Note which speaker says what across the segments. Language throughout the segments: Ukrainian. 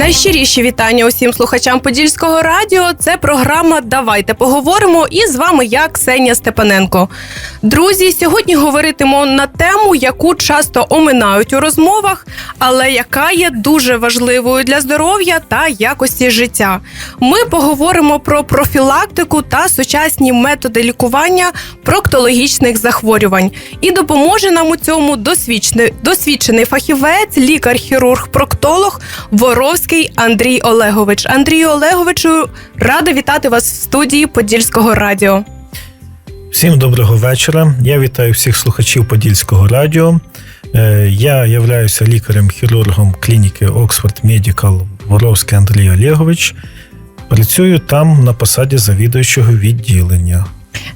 Speaker 1: Найщиріші вітання усім слухачам Подільського радіо. Це програма Давайте поговоримо. І з вами я, Ксенія Степаненко. Друзі, сьогодні говоритимемо на тему, яку часто оминають у розмовах, але яка є дуже важливою для здоров'я та якості життя. Ми поговоримо про профілактику та сучасні методи лікування проктологічних захворювань. І допоможе нам у цьому досвідчений, досвідчений фахівець, лікар-хірург-проктолог Воровський Андрій Олегович. Андрію Олеговичу, рада вітати вас в студії Подільського радіо.
Speaker 2: Всім доброго вечора. Я вітаю всіх слухачів Подільського радіо. Е, Я являюся лікарем-хірургом клініки Oxford Medical Воровський Андрій Олегович. Працюю там на посаді завідуючого відділення.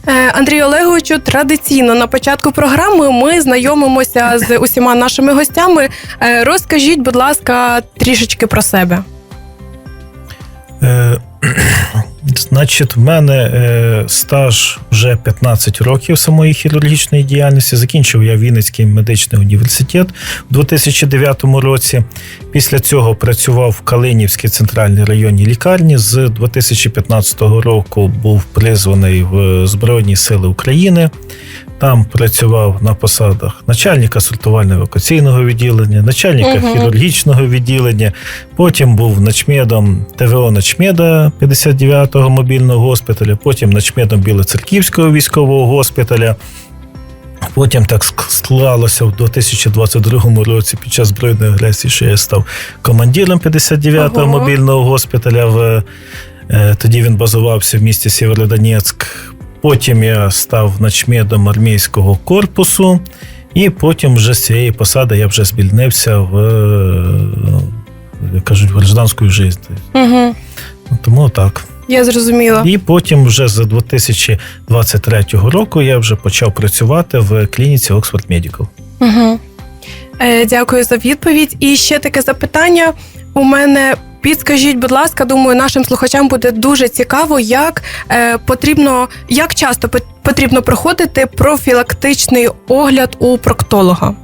Speaker 1: Е, Андрію Олеговичу, традиційно на початку програми ми знайомимося з усіма нашими гостями. Е, Розкажіть, будь ласка, трішечки про себе.
Speaker 2: Значить, в мене е, стаж вже 15 років самої хірургічної діяльності. Закінчив я Вінницький медичний університет у 2009 році. Після цього працював в Калинівській центральній районній лікарні. З 2015 року був призваний в Збройні Сили України. Там працював на посадах начальника сортувально-евакуаційного відділення, начальника
Speaker 1: Мгм.
Speaker 2: хірургічного відділення. Потім був начмедом ТВО начмеда 59-го мобільного госпіталя, потім начмедом Білоцерківського військового госпіталя. Потім так склалося в 2022 році під час збройної агресії, що я став командиром 59-го
Speaker 1: Ого.
Speaker 2: мобільного госпіталя. В, е, тоді він базувався в місті Сєвєродонецьк. Потім я став начмедом армійського корпусу, і потім вже з цієї посади я вже звільнився в, е, як кажуть, в гражданську життя.
Speaker 1: Угу.
Speaker 2: Тому так.
Speaker 1: Я зрозуміла.
Speaker 2: І потім, вже з 2023 року, я вже почав працювати в клініці Oxford Medical.
Speaker 1: Угу. Е, дякую за відповідь. І ще таке запитання у мене. Підскажіть, будь ласка, думаю, нашим слухачам буде дуже цікаво, як е, потрібно, як часто пот- потрібно проходити профілактичний огляд у проктолога.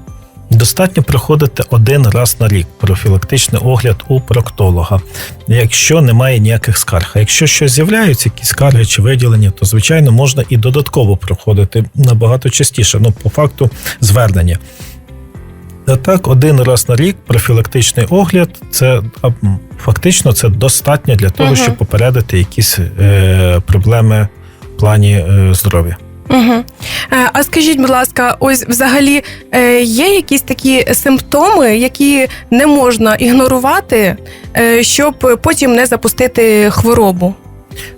Speaker 2: Достатньо проходити один раз на рік профілактичний огляд у проктолога, якщо немає ніяких скарг. А якщо щось з'являються, якісь скарги чи виділення, то звичайно можна і додатково проходити набагато частіше. Ну, по факту, звернення. Так, один раз на рік профілактичний огляд це фактично це достатньо для того,
Speaker 1: Мгм.
Speaker 2: щоб попередити якісь е, проблеми в плані е, здоров'я.
Speaker 1: Угу. А скажіть, будь ласка, ось взагалі е, є якісь такі симптоми, які не можна ігнорувати, е, щоб потім не запустити хворобу?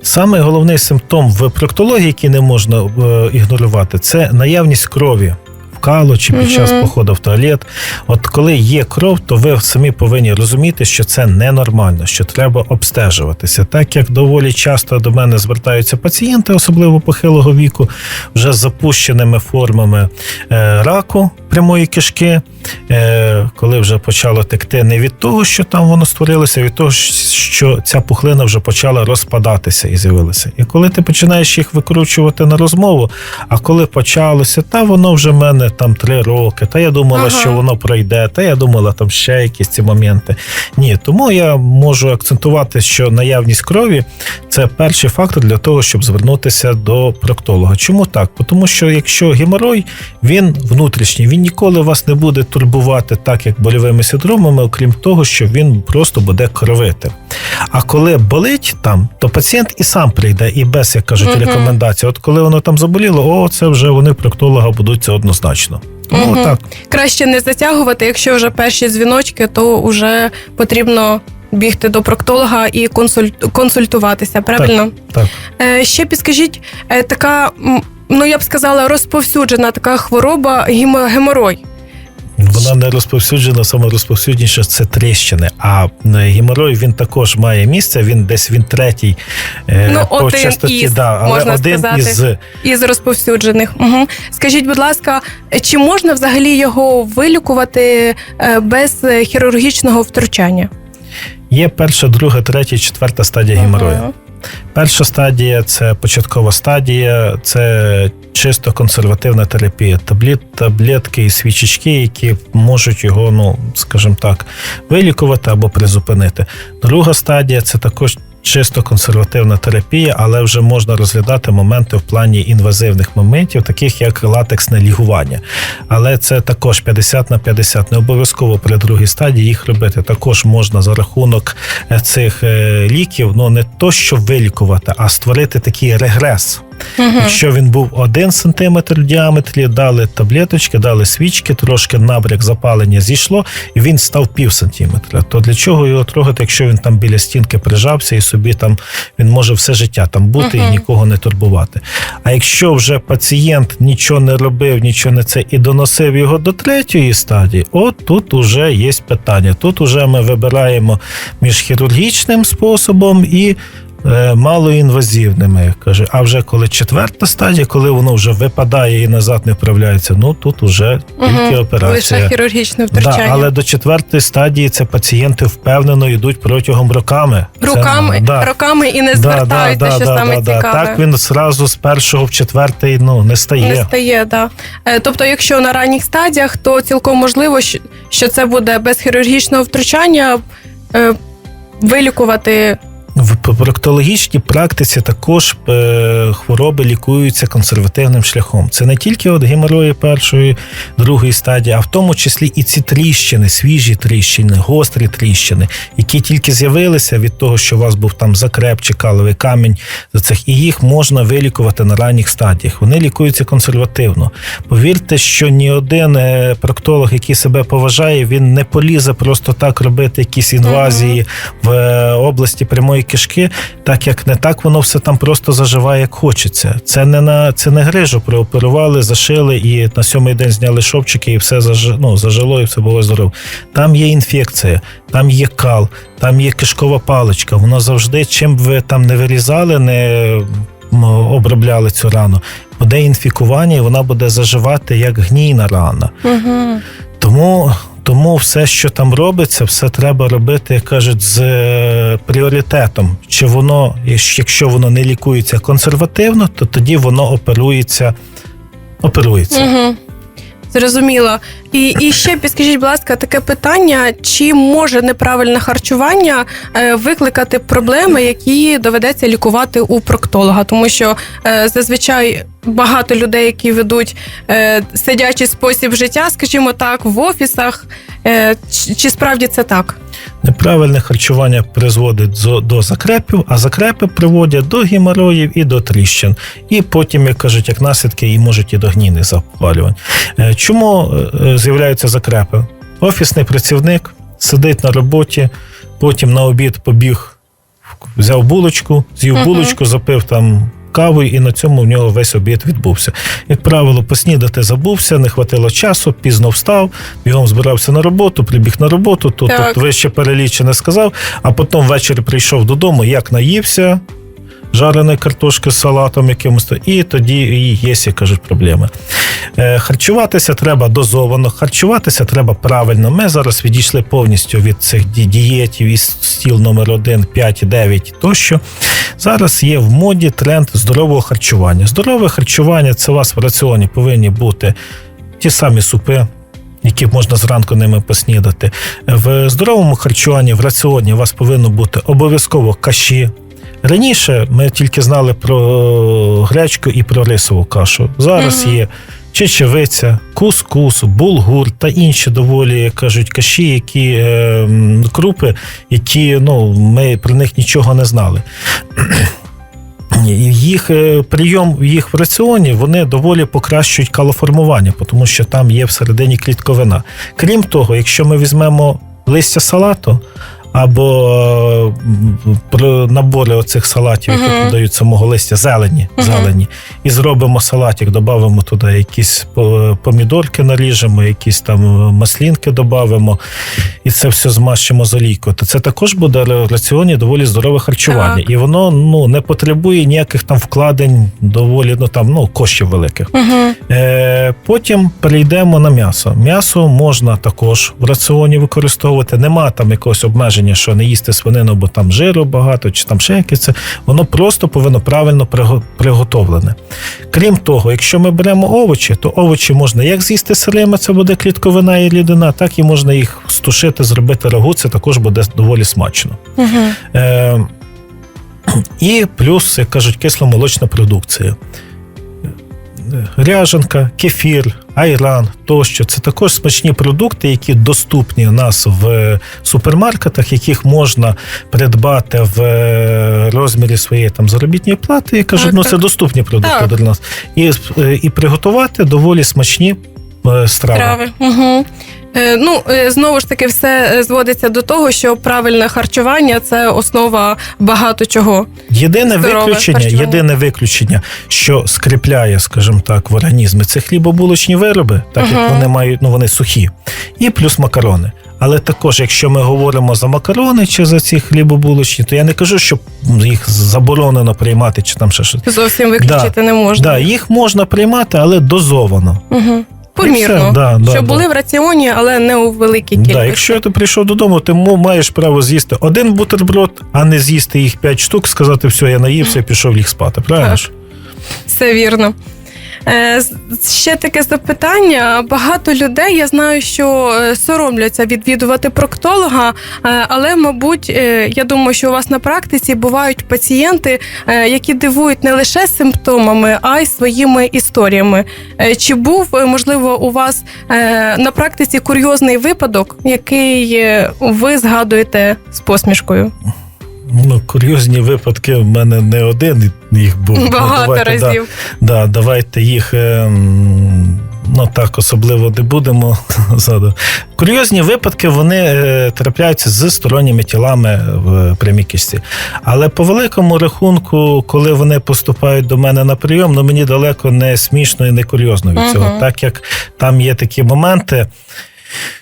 Speaker 2: Саме головний симптом в проктології, який не можна е, ігнорувати, це наявність крові кало чи під час походу в туалет. От коли є кров, то ви самі повинні розуміти, що це ненормально, що треба обстежуватися. Так як доволі часто до мене звертаються пацієнти, особливо похилого віку, вже з запущеними формами е, раку прямої кишки, е, коли вже почало текти не від того, що там воно створилося, а від того, що ця пухлина вже почала розпадатися і з'явилася. І коли ти починаєш їх викручувати на розмову, а коли почалося, та воно вже в мене там три роки, та я думала,
Speaker 1: Ага.
Speaker 2: що воно пройде, та я думала, там ще якісь ці моменти. Ні, тому я можу акцентувати, що наявність крові це перший фактор для того, щоб звернутися до проктолога. Чому так? Тому що якщо геморой, він внутрішній, він ніколи вас не буде турбувати так, як больовими синдромами, окрім того, що він просто буде кровити. А коли болить там, то пацієнт і сам прийде, і без, як кажуть,
Speaker 1: Мгм.
Speaker 2: рекомендацій. От коли воно там заболіло, о, це вже вони проктолога будуть це однозначно. Тому
Speaker 1: Мгм.
Speaker 2: так.
Speaker 1: Краще не затягувати, якщо вже перші дзвіночки, то вже потрібно бігти до проктолога і консуль- консультуватися. Правильно?
Speaker 2: Так.
Speaker 1: Е, ще підскажіть, е, така, ну я б сказала, розповсюджена така хвороба геморой.
Speaker 2: Вона не розповсюджена, саме розповсюдніше це тріщини. А е, геморой він також має місце. Він десь він третій е,
Speaker 1: Ну,
Speaker 2: по
Speaker 1: один
Speaker 2: частоті,
Speaker 1: із,
Speaker 2: да, але
Speaker 1: можна
Speaker 2: один
Speaker 1: сказати.
Speaker 2: із
Speaker 1: Із розповсюджених. Угу. Скажіть, будь ласка, е, чи можна взагалі його вилікувати е, без е, хірургічного втручання?
Speaker 2: є перша, друга, третя, четверта стадія геморою. Перша стадія це початкова стадія, це чисто консервативна терапія. Таблет, таблетки і свічечки, які можуть його, ну скажімо так, вилікувати або призупинити. Друга стадія це також. Чисто консервативна терапія, але вже можна розглядати моменти в плані інвазивних моментів, таких як латексне лігування. Але це також 50 на 50. Не обов'язково при другій стадії їх робити. Також можна за рахунок е, цих е, ліків, ну не то, що вилікувати, а створити такий регрес. Якщо він був один сантиметр в діаметрі, дали таблеточки, дали свічки, трошки набряк запалення зійшло, і він став пів сантиметра. То для чого його трогати, якщо він там біля стінки прижався і собі там він може все життя там бути і нікого не турбувати. А якщо вже пацієнт нічого не робив, нічого не це і доносив його до третьої стадії, от тут уже є питання. Тут уже ми вибираємо між хірургічним способом і малоінвазивними, як каже. А вже коли четверта стадія, коли воно вже випадає і назад не вправляється, ну тут уже тільки
Speaker 1: Лише
Speaker 2: операція.
Speaker 1: хірургічне
Speaker 2: Да, але до четвертої стадії це пацієнти впевнено йдуть протягом роками. Це, да.
Speaker 1: роками і не
Speaker 2: Да,
Speaker 1: звертаються,
Speaker 2: да,
Speaker 1: що
Speaker 2: да,
Speaker 1: саме
Speaker 2: да, да.
Speaker 1: цікаве.
Speaker 2: Так він зразу з першого в четвертий ну, не стає.
Speaker 1: Не стає, да. Е, Тобто, якщо на ранніх стадіях, то цілком можливо, що- що це буде без хірургічного втручання е, вилікувати.
Speaker 2: В проктологічній практиці також е, хвороби лікуються консервативним шляхом. Це не тільки от геморої першої, другої стадії, а в тому числі і ці тріщини, свіжі тріщини, гострі тріщини, які тільки з'явилися від того, що у вас був там закреп чи каловий камінь і їх можна вилікувати на ранніх стадіях. Вони лікуються консервативно. Повірте, що ні один е, проктолог, який себе поважає, він не полізе просто так робити якісь інвазії в е, області прямої кишки, так як не так воно все там просто заживає, як хочеться. Це не на це не грижу прооперували, зашили і на сьомий день зняли шовчики, і все заж, ну, зажило, і все було здорово. Там є інфекція, там є кал, там є кишкова паличка. Воно завжди, чим б ви там не вирізали, не обробляли цю рану, буде інфікування, і вона буде заживати як гнійна рана.
Speaker 1: Угу.
Speaker 2: Тому, тому все, що там робиться, все треба робити, як кажуть, з е, пріоритетом. Чи воно, якщо воно не лікується консервативно, то тоді воно оперується. Оперується.
Speaker 1: Угу. Зрозуміло. І, і ще підскажіть, будь ласка, таке питання: чи може неправильне харчування е, викликати проблеми, які доведеться лікувати у проктолога? Тому що е, зазвичай багато людей, які ведуть е, сидячий спосіб життя, скажімо так, в офісах. Чи справді це так?
Speaker 2: Неправильне харчування призводить до закрепів, а закрепи приводять до геморроїв і до тріщин. І потім, як кажуть, як наслідки, і можуть і до гнійних запалювань. Е, Чому е, з'являються закрепи? Офісний працівник сидить на роботі, потім на обід побіг, взяв булочку, з'їв булочку, запив там. Кавою, і на цьому в нього весь обід відбувся. Як правило, поснідати забувся, не хватило часу, пізно встав, бігом збирався на роботу, прибіг на роботу, тут, тут вище перелічене сказав, а потім ввечері прийшов додому, як наївся, жареної картошки з салатом якимось, і тоді і є, як кажуть, проблеми. Е, харчуватися треба дозовано, харчуватися треба правильно. Ми зараз відійшли повністю від цих дієтів із стіл номер 1, 5, 9 тощо. Зараз є в моді тренд здорового харчування. Здорове харчування це у вас в раціоні повинні бути ті самі супи. Які можна зранку ними поснідати. В здоровому харчуванні в раціоні у вас повинно бути обов'язково каші. Раніше ми тільки знали про гречку і про рисову кашу. Зараз є чечевиця, кускус, булгур та інші доволі кажуть каші, які е, крупи, які ну ми про них нічого не знали. Їх е, прийом їх в раціоні вони доволі покращують калоформування, тому що там є всередині клітковина. Крім того, якщо ми візьмемо листя салату або е, про набори оцих салатів, які
Speaker 1: Мгм.
Speaker 2: продають самого листя, зелені,
Speaker 1: Мгм.
Speaker 2: зелені, і зробимо салатик, додамо туди якісь помідорки, наріжемо, якісь там е, маслінки додамо, і це все змащимо з олійкою, то це також буде в раціоні доволі здорове харчування.
Speaker 1: Так.
Speaker 2: І воно ну не потребує ніяких там вкладень, доволі ну там ну коштів великих.
Speaker 1: Угу.
Speaker 2: Е, потім перейдемо на м'ясо. М'ясо можна також в раціоні використовувати. Нема там якогось обмеження попередження, що не їсти свинину, бо там жиру багато, чи там ще якесь. це, Воно просто повинно правильно приготовлене. Крім того, якщо ми беремо овочі, то овочі можна як з'їсти сирими, це буде клітковина і рідина, так і можна їх стушити, зробити рагу, це також буде доволі смачно.
Speaker 1: Угу.
Speaker 2: Е, і плюс, як кажуть, кисломолочна продукція. Ряженка, кефір, айран тощо це також смачні продукти, які доступні у нас в супермаркетах, яких можна придбати в е, розмірі своєї там заробітної плати. І кажуть,
Speaker 1: Так,
Speaker 2: ну
Speaker 1: так.
Speaker 2: це доступні продукти
Speaker 1: Так.
Speaker 2: для нас. І, е, і приготувати доволі смачні страви.
Speaker 1: страви. Угу. Е, ну, е, знову ж таки, все е, зводиться до того, що правильне харчування це основа багато чого.
Speaker 2: Єдине
Speaker 1: Здорове
Speaker 2: виключення,
Speaker 1: харчування.
Speaker 2: єдине виключення, що скріпляє, скажімо так, в організмі, це хлібобулочні вироби, так як вони мають, ну вони сухі, і плюс макарони. Але також, якщо ми говоримо за макарони чи за ці хлібобулочні, то я не кажу, що їх заборонено приймати, чи там ще щось.
Speaker 1: Зовсім виключити не можна.
Speaker 2: Да, їх можна приймати, але дозовано.
Speaker 1: Угу. Помірно.
Speaker 2: все, да, да,
Speaker 1: щоб
Speaker 2: да.
Speaker 1: були в раціоні, але не у великій кількості.
Speaker 2: Да, якщо ти прийшов додому, ти маєш право з'їсти один бутерброд, а не з'їсти їх п'ять штук, сказати, все, я наївся пішов ліг спати. Правильно
Speaker 1: Так. Все вірно. Е, Ще таке запитання. Багато людей я знаю, що е, соромляться відвідувати проктолога, е, але, мабуть, я думаю, що у вас на практиці бувають пацієнти, які дивують не лише симптомами, а й своїми історіями. Чи був, можливо, у вас на практиці курйозний випадок, який ви згадуєте з посмішкою?
Speaker 2: Ну, курйозні випадки в мене не один їх був. Ну,
Speaker 1: Багато
Speaker 2: давайте,
Speaker 1: разів.
Speaker 2: Да, давайте їх. ем, Ну так, особливо не будемо згадувати. Курйозні випадки вони е, трапляються з сторонніми тілами в прямій кісті. Але по великому рахунку, коли вони поступають до мене на прийом, ну мені далеко не смішно і не курйозно від цього.
Speaker 1: Мгм.
Speaker 2: Так як там є такі моменти,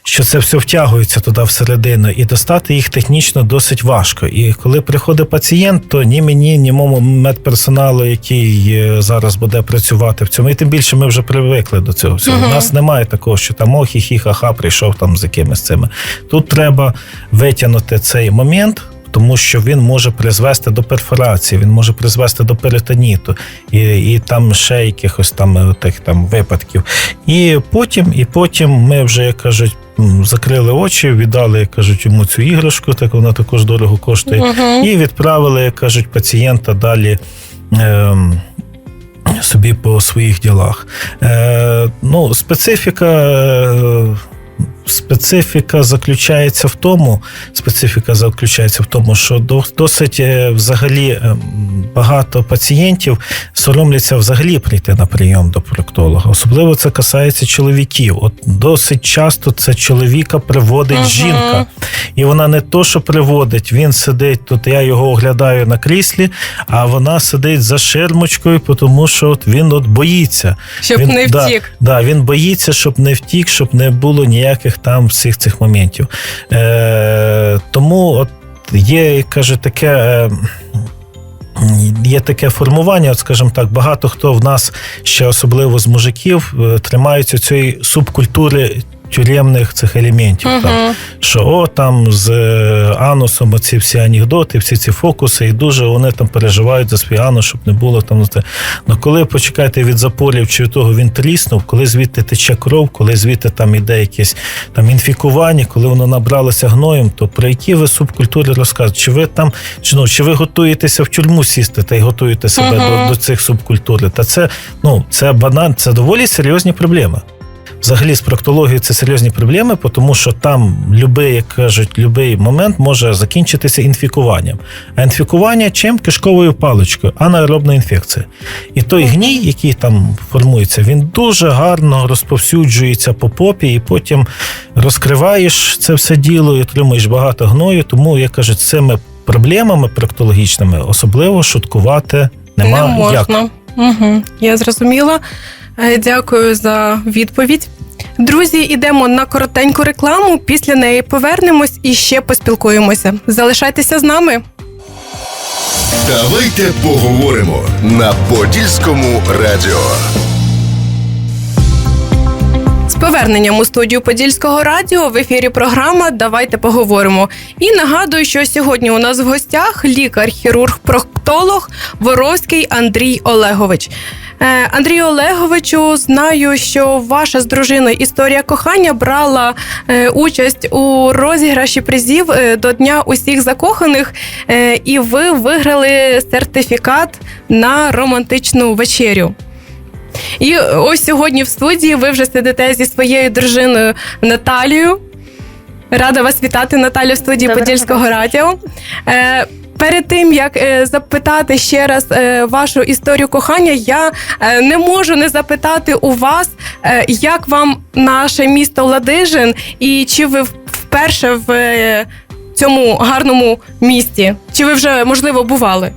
Speaker 2: що це все втягується туди всередину, і достати їх технічно досить важко. І коли приходить пацієнт, то ні мені, ні моєму медперсоналу, який е, зараз буде працювати в цьому, і тим більше ми вже привикли до цього всього.
Speaker 1: Мгм.
Speaker 2: У нас немає такого, що там охі хі ха прийшов там з якимись цими. Тут треба витягнути цей момент. Тому що він може призвести до перфорації, він може призвести до перитоніту і, і там ще якихось там е, тих там випадків. І потім, і потім ми вже, як кажуть, закрили очі, віддали, як кажуть, йому цю іграшку, так вона також дорого коштує,
Speaker 1: Мгм.
Speaker 2: і відправили, як кажуть, пацієнта далі. Ем, Собі по своїх ділах. Е, ну, специфіка, е, специфіка заключається в тому, специфіка заключається в тому, що досить е, взагалі е, багато пацієнтів соромляться взагалі прийти на прийом до проктолога. Особливо це касається чоловіків. От досить часто це чоловіка приводить
Speaker 1: Мгм.
Speaker 2: жінка. І вона не то, що приводить, він сидить тут, я його оглядаю на кріслі, а вона сидить за ширмочкою, тому що от він от боїться.
Speaker 1: Щоб
Speaker 2: він,
Speaker 1: не
Speaker 2: да,
Speaker 1: втік.
Speaker 2: Да, він боїться, щоб не втік, щоб не було ніяких там всіх цих моментів. Е, тому от є, каже, таке. Е, Є таке формування, от скажімо так, багато хто в нас ще особливо з мужиків е, тримаються цієї субкультури тюремних цих елементів. Там, що о, там з е, анусом оці всі анекдоти, всі ці фокуси, і дуже вони там переживають за свій анус, щоб не було там. Ну коли почекайте від запорів, чи від того він тріснув, коли звідти тече кров, коли звідти там іде якесь там інфікування, коли воно набралося гноєм, то про які ви субкультури розказуєте? Чи ви там, чи ну чи ви готуєтеся в тюрму сісти та й готуєте себе
Speaker 1: Мгм.
Speaker 2: до, до цих субкультур? Та це ну це банан, це доволі серйозні проблеми. Взагалі з проктологією це серйозні проблеми, тому що там любий, як кажуть, любий момент може закінчитися інфікуванням. А інфікування чим? Кишковою паличкою, анаеробна інфекція. І той гній, який там формується, він дуже гарно розповсюджується по попі, і потім розкриваєш це все діло і отримуєш багато гною. Тому, як кажуть, з цими проблемами проктологічними особливо шуткувати нема
Speaker 1: не
Speaker 2: як.
Speaker 1: Угу. Я зрозуміла. Е, Дякую за відповідь. Друзі, ідемо на коротеньку рекламу. Після неї повернемось і ще поспілкуємося. Залишайтеся з нами.
Speaker 3: Давайте поговоримо на Подільському радіо.
Speaker 1: З поверненням у студію Подільського радіо в ефірі програма Давайте поговоримо. І нагадую, що сьогодні у нас в гостях лікар-хірург-проктолог Воровський Андрій Олегович. Е, Андрію Олеговичу, знаю, що ваша з дружиною історія кохання брала е, участь у розіграші призів е, до Дня усіх закоханих, і ви виграли сертифікат на романтичну вечерю. І ось сьогодні в студії ви вже сидите зі своєю дружиною Наталією. Рада вас вітати, Наталю, в студії
Speaker 4: Доброго
Speaker 1: Подільського радіо. Перед тим як е, запитати ще раз е, вашу історію кохання, я е, не можу не запитати у вас, е, як вам наше місто Ладижин, і чи ви вперше в е, цьому гарному місті? Чи ви вже можливо бували?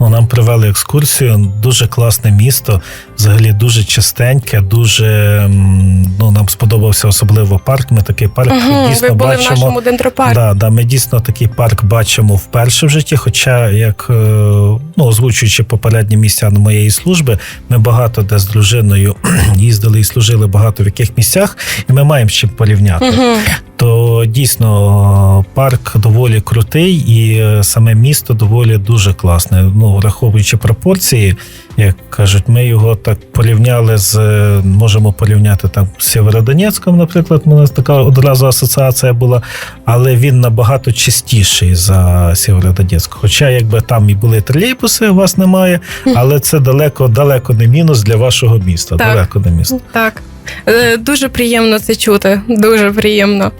Speaker 2: Ну, нам привели екскурсію. Дуже класне місто, взагалі дуже чистеньке, дуже ну, нам сподобався особливо парк. Ми такий парк
Speaker 1: Угу,
Speaker 2: дійсно
Speaker 1: ви були в
Speaker 2: бачимо.
Speaker 1: нашому дендропарку.
Speaker 2: Да, да, ми дійсно такий парк бачимо вперше в житті. Хоча, як е, ну, озвучуючи попередні місця моєї служби, ми багато де з дружиною їздили і служили багато в яких місцях, і ми маємо з чим порівняти.
Speaker 1: Угу.
Speaker 2: То дійсно парк доволі крутий, і е, саме місто доволі дуже класне. Ну, враховуючи пропорції, як кажуть, ми його так порівняли з е, можемо порівняти там з Сєвєродонецьком, наприклад. У нас така одразу асоціація була, але він набагато чистіший за Сєвєродонецьк. Хоча, якби там і були тролейбуси, у вас немає, але це далеко, далеко не мінус для вашого міста.
Speaker 1: Так.
Speaker 2: Далеко не місто.
Speaker 1: Так. Е, Дуже приємно це чути. Дуже приємно.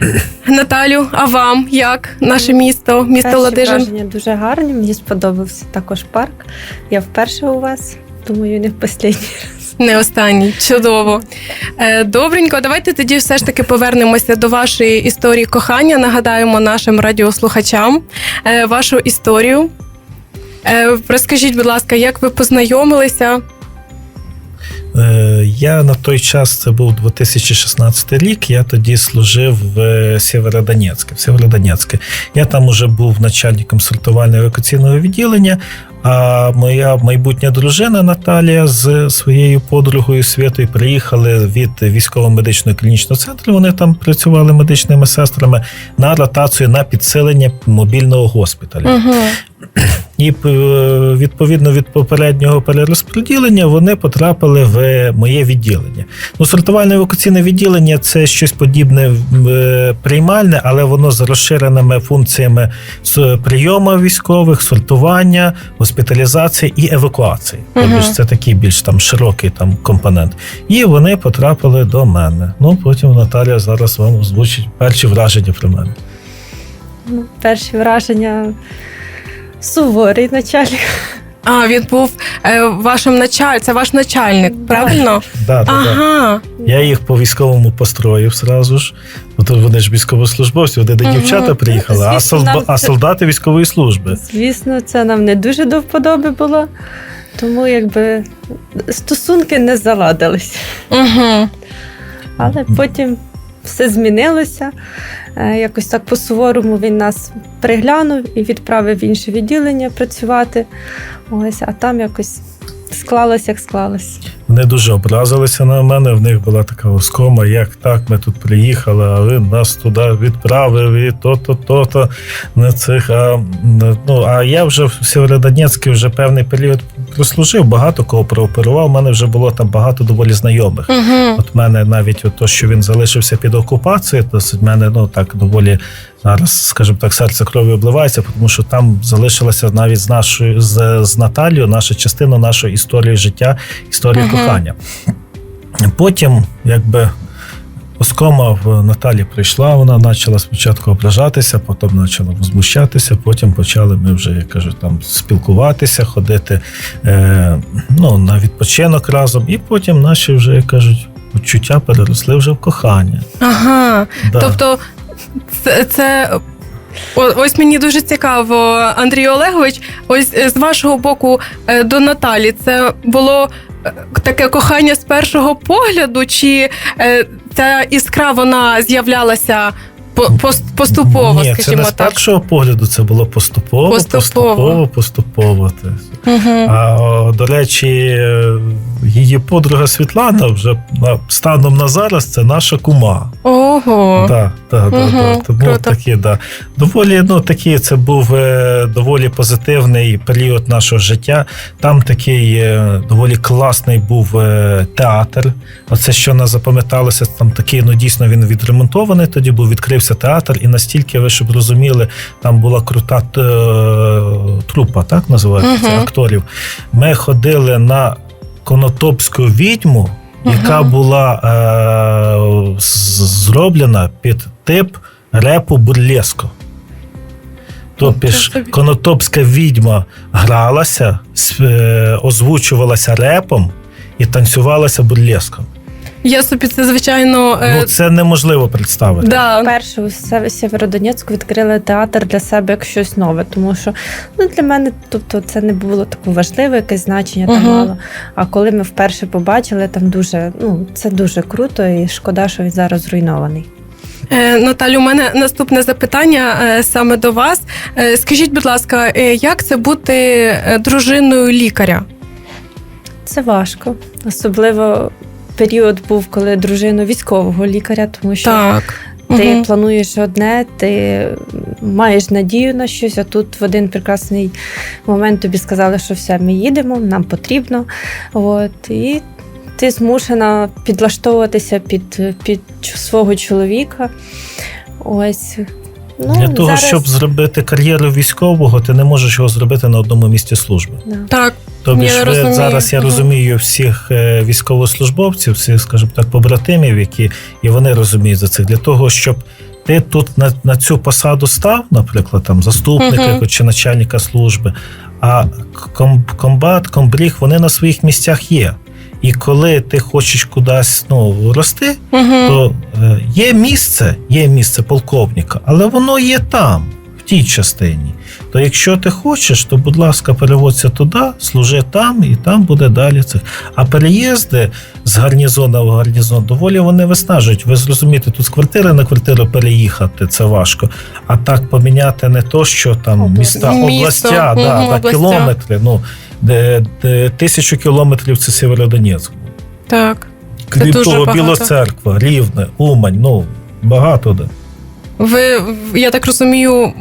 Speaker 1: Наталю, а вам як наше місто, місто
Speaker 4: Перші
Speaker 1: Ладижин?
Speaker 4: враження дуже гарні. Мені сподобався також парк. Я вперше у вас, думаю, не в останній. раз.
Speaker 1: Не останній. Чудово. Е, Добренько, давайте тоді все ж таки повернемося до вашої історії кохання. Нагадаємо нашим радіослухачам е, вашу історію. Розкажіть, будь ласка, як ви познайомилися?
Speaker 2: Е, Я на той час, це був 2016 рік. Я тоді служив в Сєвєродонецьке. В Сєвєродонецьке. Я там уже був начальником сортувального евакуаційного відділення. А моя майбутня дружина Наталія з своєю подругою Святою приїхали від військово-медичного клінічного центру. Вони там працювали медичними сестрами на ротацію на підсилення мобільного госпіталю.
Speaker 1: Угу.
Speaker 2: І е, відповідно від попереднього перерозподілення вони потрапили в моє відділення. Ну, сортувальне евакуаційне відділення це щось подібне е, приймальне, але воно з розширеними функціями прийому військових, сортування, госпіталізації і евакуації. Тобто це такий більш там широкий там компонент. І вони потрапили до мене. Ну потім Наталія зараз вам озвучить перші враження про мене.
Speaker 4: Ну, перші враження суворий начальник.
Speaker 1: А, він був е, вашим началь... це ваш начальник, правильно?
Speaker 2: Да, да, да.
Speaker 1: Ага.
Speaker 2: Я їх по військовому построїв зразу ж. Бо то вони ж військовослужбовці, де
Speaker 1: Мгм.
Speaker 2: дівчата приїхали, а,
Speaker 4: Звісно, нам
Speaker 2: а солдати військової служби.
Speaker 4: Звісно, це нам не дуже до вподоби було, тому якби стосунки не заладились.
Speaker 1: Угу.
Speaker 4: Але потім все змінилося. Е, Якось так по-суворому він нас приглянув і відправив в інше відділення працювати. Ось, а там якось склалось, як склалось.
Speaker 2: Вони дуже образилися на мене. В них була така оскома, як так, ми тут приїхали, а він нас туди відправив, і то-то, то-то на цих. А, ну, а я вже в Сєвєродонецьку вже певний період прослужив, багато кого прооперував. У мене вже було там багато доволі знайомих.
Speaker 1: Угу.
Speaker 2: От мене навіть от то, що він залишився під окупацією, то в мене ну так доволі зараз, скажімо так, серце крові обливається, тому що там залишилася навіть з нашою з, з Наталією наша частина нашої історії життя, історії. Кохання. Потім, якби. Оскома в Наталі прийшла, вона почала спочатку ображатися, потім почала возмущатися, потім почали ми вже, як кажуть, там спілкуватися, ходити е, ну, на відпочинок разом, і потім наші вже, як кажуть, почуття переросли вже в кохання.
Speaker 1: Ага.
Speaker 2: Да.
Speaker 1: Тобто, це, це о- ось мені дуже цікаво, Андрій Олегович. Ось е, з вашого боку е, до Наталі, це було таке кохання з першого погляду, чи е, ця іскра вона з'являлася по- пос- поступово,
Speaker 2: Ні,
Speaker 1: скажімо
Speaker 2: це не з першого погляду, це було поступово,
Speaker 1: Поступово.
Speaker 2: поступово, поступово.
Speaker 1: Угу.
Speaker 2: А до речі, її подруга Світлана вже на- станом на зараз це наша кума.
Speaker 1: Ого.
Speaker 2: Да, да, да,
Speaker 1: Мгм,
Speaker 2: да. Тому
Speaker 1: круто.
Speaker 2: такі, да. Доволі, ну, такий це був е, доволі позитивний період нашого життя. Там такий е, доволі класний був е, театр. Оце, що нас запам'яталося, там такий, ну дійсно він відремонтований. Тоді був відкрився театр, і настільки ви щоб розуміли, там була крута е, трупа, так називається
Speaker 1: Мгм.
Speaker 2: акторів. Ми ходили на Конотопську відьму, яка була е, зроблена під тип репу бурлеско. Тобто ж конотопська відьма гралася, е, озвучувалася репом і танцювалася бурлеском.
Speaker 1: Я собі це, звичайно. е,
Speaker 2: Ну це неможливо представити.
Speaker 1: да.
Speaker 4: Вперше у Сев- Сєвєродонецьку відкрили театр для себе як щось нове, тому що ну, для мене тобто, це не було таке важливе, якесь значення там
Speaker 1: Мгм.
Speaker 4: мало. А коли ми вперше побачили, там дуже, ну, це дуже круто, і шкода, що він зараз зруйнований.
Speaker 1: Е, Наталю, у мене наступне запитання е, саме до вас. Е, Скажіть, будь ласка, е, як це бути е, дружиною лікаря?
Speaker 4: Це важко. Особливо період був, коли дружину військового лікаря, тому що
Speaker 1: Так.
Speaker 4: Ти
Speaker 1: Мгм.
Speaker 4: плануєш одне, ти маєш надію на щось, а тут в один прекрасний момент тобі сказали, що все, ми їдемо, нам потрібно. От, і ти змушена підлаштовуватися під, під свого чоловіка. Ось. Ну,
Speaker 2: Для того,
Speaker 4: зараз,
Speaker 2: щоб зробити кар'єру військового, ти не можеш його зробити на одному місці служби.
Speaker 4: да.
Speaker 1: Так,
Speaker 2: Тобто ж ви зараз я розумію всіх е, військовослужбовців, всіх, скажімо так, побратимів, які і вони розуміють за це. Для того, щоб ти тут на, на цю посаду став, наприклад, там заступника
Speaker 1: Мгм.
Speaker 2: чи начальника служби, а комбат, комбріг, вони на своїх місцях є. І коли ти хочеш кудись ну, рости,
Speaker 1: угу.
Speaker 2: то е, є місце, є місце полковника, але воно є там, тій частині. То якщо ти хочеш, то будь ласка, переводься туди, служи там, і там буде далі цих. А переїзди з гарнізону в гарнізон доволі вони виснажують. Ви зрозумієте, тут з квартири на квартиру переїхати це важко. А так поміняти не то, що там міста,
Speaker 1: Місто,
Speaker 2: областя,
Speaker 1: мгм,
Speaker 2: да,
Speaker 1: областя.
Speaker 2: кілометри. Ну, де, де тисячу кілометрів це Сєвєродонецьк.
Speaker 1: так.
Speaker 2: Крім того. Білоцерква, Рівне, Умань, ну багато де.
Speaker 1: Ви, я так розумію,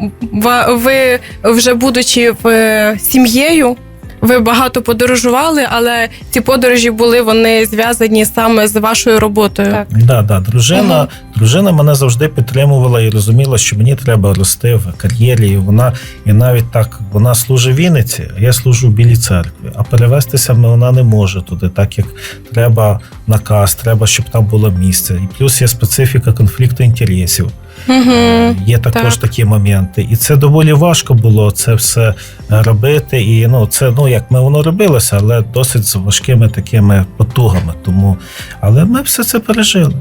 Speaker 1: ви вже будучи в е, сім'єю, ви багато подорожували, але ці подорожі були вони зв'язані саме з вашою роботою.
Speaker 4: Так.
Speaker 2: Да, да, дружина,
Speaker 1: Мгм.
Speaker 2: дружина мене завжди підтримувала і розуміла, що мені треба рости в кар'єрі. І вона і навіть так вона служить в Вінниці, а я служу в Білій церкві. А перевестися вона не може туди, так як треба наказ, треба, щоб там було місце. І плюс є специфіка конфлікту інтересів.
Speaker 1: Угу.
Speaker 2: Е, Є також
Speaker 1: так.
Speaker 2: такі моменти, і це доволі важко було це все робити. І ну це ну як ми воно робилося, але досить з важкими такими потугами. Тому, але ми все це пережили.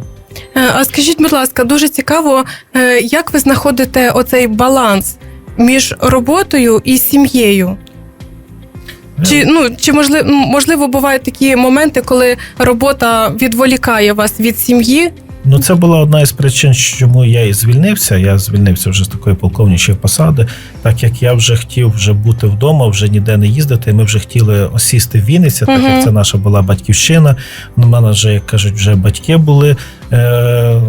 Speaker 1: Е, А скажіть, будь ласка, дуже цікаво, е, як ви знаходите оцей баланс між роботою і сім'єю? Чи ну чи можливо, можливо бувають такі моменти, коли робота відволікає вас від сім'ї?
Speaker 2: Ну, це була одна із причин, чому я і звільнився. Я звільнився вже з такої полковничої посади, так як я вже хотів вже бути вдома, вже ніде не їздити. Ми вже хотіли осісти в Вінниці, так як це наша була батьківщина. У мене вже, як кажуть, вже батьки були,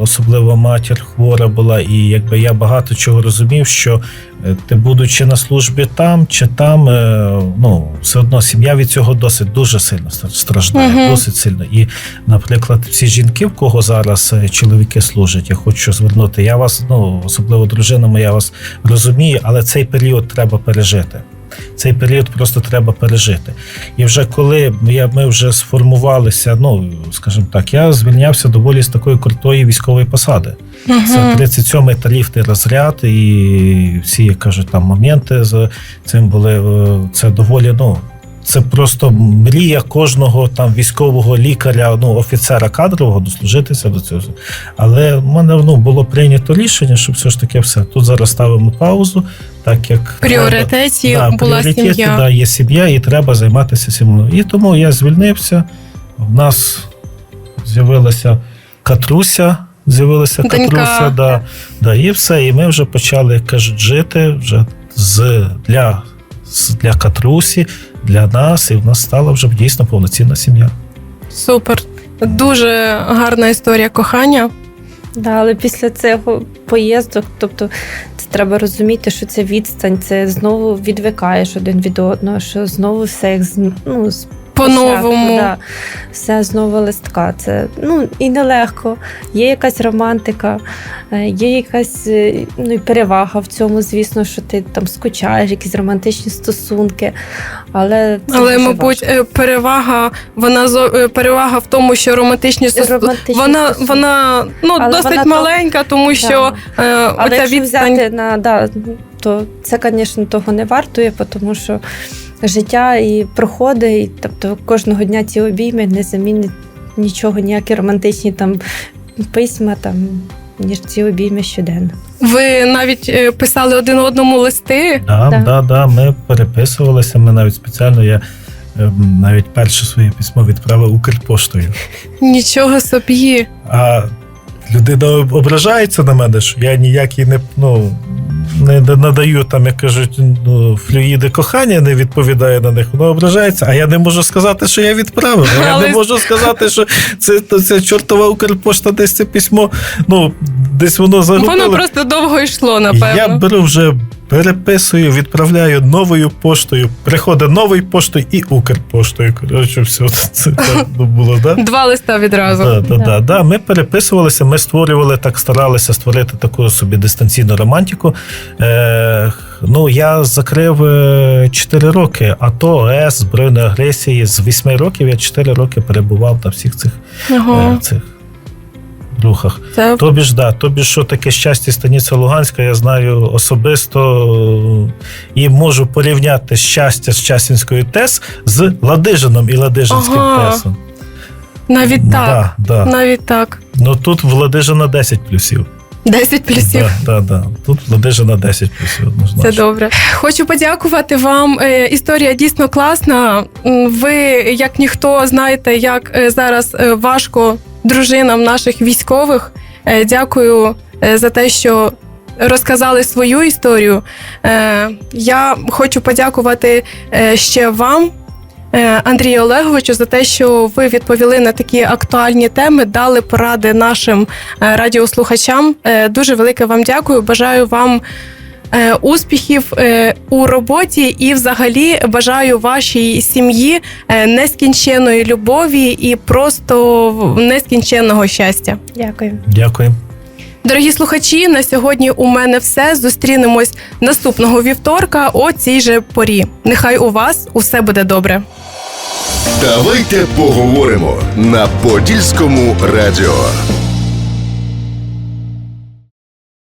Speaker 2: особливо матір хвора була. І якби я багато чого розумів, що е, ти, будучи на службі там чи там, е, ну все одно сім'я від цього досить дуже сильно страждає,
Speaker 1: Мгм.
Speaker 2: досить сильно. І наприклад, всі жінки, в кого зараз е, чоловіки служать, я хочу звернути. Я вас, ну особливо дружина моя вас розумію, але цей період треба пережити. Цей період просто треба пережити. І вже коли я, ми вже сформувалися, ну скажімо так, я звільнявся доволі з такої крутої військової посади. Це
Speaker 1: Мгм.
Speaker 2: 37-й тарифний розряд, і всі як кажуть, там моменти з цим були. е, Це доволі ну. Це просто мрія кожного там військового лікаря, ну офіцера кадрового дослужитися до цього. Але в мене ну, було прийнято рішення, що все ж таки все. Тут зараз ставимо паузу, так як
Speaker 1: пріоритеті
Speaker 2: Да,
Speaker 1: була сім'я.
Speaker 2: Да, є сім'я, і треба займатися сім'єю. І тому я звільнився. В нас з'явилася Катруся. З'явилася Катруся, да, да, і все. І ми вже почали як кажуть, жити вже з для, з- для Катрусі, для нас, і в нас стала вже дійсно повноцінна сім'я.
Speaker 1: Супер. Дуже гарна історія кохання.
Speaker 4: Да, але після цього поїздок, тобто це треба розуміти, що це відстань, це знову відвикаєш один від одного, що знову все як ну,
Speaker 1: По-новому.
Speaker 4: Да, все знову листка. Це ну і нелегко. Є якась романтика, е, є якась е, ну, і перевага в цьому, звісно, що ти там скучаєш, якісь романтичні стосунки. Але, це
Speaker 1: Але, мабуть,
Speaker 4: важко.
Speaker 1: е, перевага, вона перевага в тому, що романтичні.
Speaker 4: Романтичні
Speaker 1: Вона,
Speaker 4: стосунки.
Speaker 1: вона ну,
Speaker 4: Але
Speaker 1: досить
Speaker 4: вона
Speaker 1: маленька, тому що е,
Speaker 4: Але
Speaker 1: оця
Speaker 4: якщо
Speaker 1: відстань.
Speaker 4: взяти на да, то це, звісно, того не вартує, тому що життя і проходить, тобто кожного дня ці обійми не замінять нічого, ніякі романтичні там письма, там, ніж ці обійми щоденно.
Speaker 1: Ви навіть е, писали один одному листи.
Speaker 2: Да,
Speaker 4: Да.
Speaker 2: да, да, ми переписувалися. Ми навіть спеціально я ем, навіть перше своє письмо відправив Укрпоштою.
Speaker 1: Нічого собі.
Speaker 2: А людина ображається на мене, що я ніякі не, ну, не надаю там, як кажуть, ну, флюїди кохання, не відповідає на них. Воно ображається, а я не можу сказати, що я відправив. Я не можу сказати, що це, це, це чортова Укрпошта, десь це письмо. Ну, десь воно загубило.
Speaker 1: Воно просто довго йшло, напевно.
Speaker 2: Я беру вже. Переписую, відправляю новою поштою. Приходить новою поштою і Укрпоштою. Коротше, все це так було, да?
Speaker 1: Два листа відразу.
Speaker 2: Да, да,
Speaker 4: Да.
Speaker 2: да. Ми переписувалися, ми створювали так, старалися створити таку собі дистанційну романтику. Е, ну, я закрив 4 роки, АТО, ОС, збройної агресії. З 8 років я 4 роки перебував на всіх цих,
Speaker 1: Ага.
Speaker 2: е, цих рухах.
Speaker 1: Це
Speaker 2: Тобі ж, да, тобі що таке щастя станиця Луганська, я знаю особисто е, і можу порівняти щастя з Часінською ТЕС з Ладижином і Ладижинським
Speaker 1: Ага.
Speaker 2: ТЕСом.
Speaker 1: навіть так.
Speaker 2: Да, да.
Speaker 1: Навіть так.
Speaker 2: Ну тут в Ладижина 10 плюсів.
Speaker 1: 10 плюсів.
Speaker 2: Да, да, да. Тут Ладижина 10 плюсів, однозначно.
Speaker 1: Це добре. Хочу подякувати вам. Е, Історія дійсно класна. Ви, як ніхто, знаєте, як е, зараз важко дружинам наших військових. Е, Дякую е, за те, що розказали свою історію. Е, Я хочу подякувати ще вам. Андрію Олеговичу за те, що ви відповіли на такі актуальні теми, дали поради нашим радіослухачам. Дуже велике вам дякую. Бажаю вам успіхів е, у роботі і, взагалі, бажаю вашій сім'ї е, нескінченної любові і просто нескінченного щастя.
Speaker 4: Дякую.
Speaker 2: Дякую.
Speaker 1: Дорогі слухачі, на сьогодні у мене все. Зустрінемось наступного вівторка о цій же порі. Нехай у вас усе буде добре.
Speaker 3: Давайте поговоримо на Подільському радіо.